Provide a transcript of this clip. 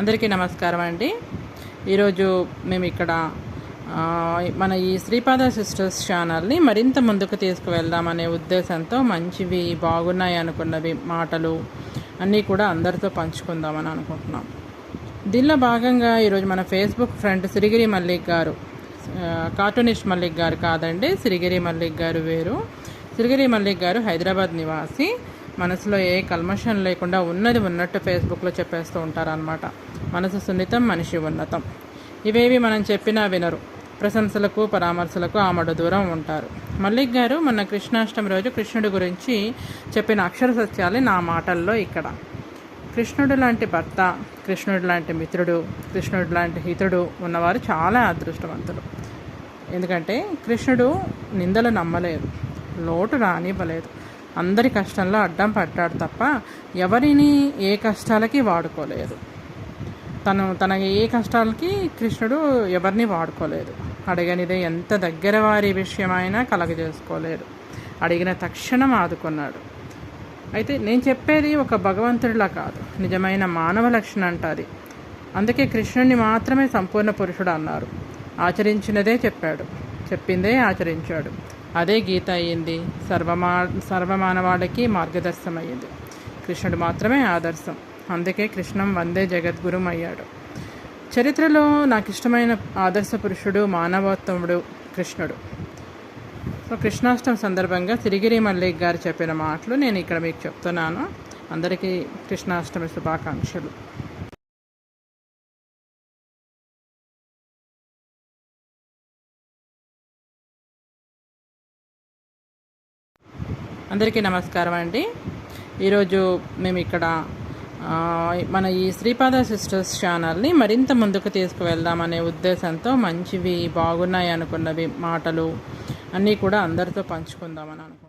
అందరికీ నమస్కారం అండి. ఈరోజు మేము ఇక్కడ మన ఈ శ్రీపాద సిస్టర్స్ ఛానల్ని మరింత ముందుకు తీసుకువెళ్దామనే ఉద్దేశంతో మంచివి బాగున్నాయి అనుకున్నవి మాటలు అన్నీ కూడా అందరితో పంచుకుందామని అనుకుంటున్నాం. దీనిలో భాగంగా ఈరోజు మన ఫేస్బుక్ ఫ్రెండ్ సిరిగిరి మల్లిక్ గారు కార్టూనిస్ట్ మల్లిక్ గారు కాదండి సిరిగిరి మల్లిక్ గారు వేరు. సిరిగిరి మల్లిక్ గారు హైదరాబాద్ నివాసి. మనసులో ఏ కల్మషం లేకుండా ఉన్నది ఉన్నట్టు ఫేస్బుక్లో చెప్పేస్తూ ఉంటారనమాట మనసు సున్నితం మనిషి ఉన్నతం. ఇవేవి మనం చెప్పినా వినరు. ప్రశంసలకు పరామర్శలకు ఆమడు దూరం ఉంటారు. మల్లిక్ గారు మొన్న కృష్ణాష్టమి రోజు కృష్ణుడి గురించి చెప్పిన అక్షర సత్యాలు నా మాటల్లో ఇక్కడ. కృష్ణుడు లాంటి భర్త కృష్ణుడు లాంటి మిత్రుడు కృష్ణుడు లాంటి హితుడు ఉన్నవారు చాలా అదృష్టవంతులు. ఎందుకంటే కృష్ణుడు నిందలు నమ్మలేదు లోటు రానివ్వలేదు. అందరి కష్టంలో అడ్డం పడ్డాడు తప్ప ఎవరిని ఏ కష్టాలకి వాడుకోలేదు. తను తన ఏ కష్టాలకి కృష్ణుడు ఎవరిని వాడుకోలేదు. అడగనిదే ఎంత దగ్గర వారి విషయమైనా కలగజేసుకోలేదు. అడిగిన తక్షణం ఆదుకున్నాడు. అయితే నేను చెప్పేది ఒక భగవంతుడిలా కాదు. నిజమైన మానవ లక్షణం అంటది అందుకే కృష్ణుడిని మాత్రమే సంపూర్ణ పురుషుడు అన్నారు. ఆచరించినదే చెప్పాడు. చెప్పిందే ఆచరించాడు. అదే గీత అయ్యింది. సర్వమా సర్వమానవాళికి మార్గదర్శనం అయ్యింది కృష్ణుడు మాత్రమే ఆదర్శం. అందుకే కృష్ణం వందే జగద్గురుం అయ్యాడు చరిత్రలో నాకు ఇష్టమైన ఆదర్శ పురుషుడు మానవోత్తముడు కృష్ణుడు. సో కృష్ణాష్టమి సందర్భంగా సిరిగిరి మల్లిక్ గారు చెప్పిన మాటలు నేను ఇక్కడ మీకు చెప్తున్నాను. అందరికీ కృష్ణాష్టమి శుభాకాంక్షలు. అందరికీ నమస్కారం అండి. ఈరోజు మేము ఇక్కడ మన ఈ శ్రీపాద సిస్టర్స్ ఛానల్ని మరింత ముందుకు తీసుకువెళ్దామనే ఉద్దేశంతో మంచివి బాగున్నాయి అనుకున్నవి మాటలు అన్నీ కూడా అందరితో పంచుకుందామని అనుకుంటున్నాను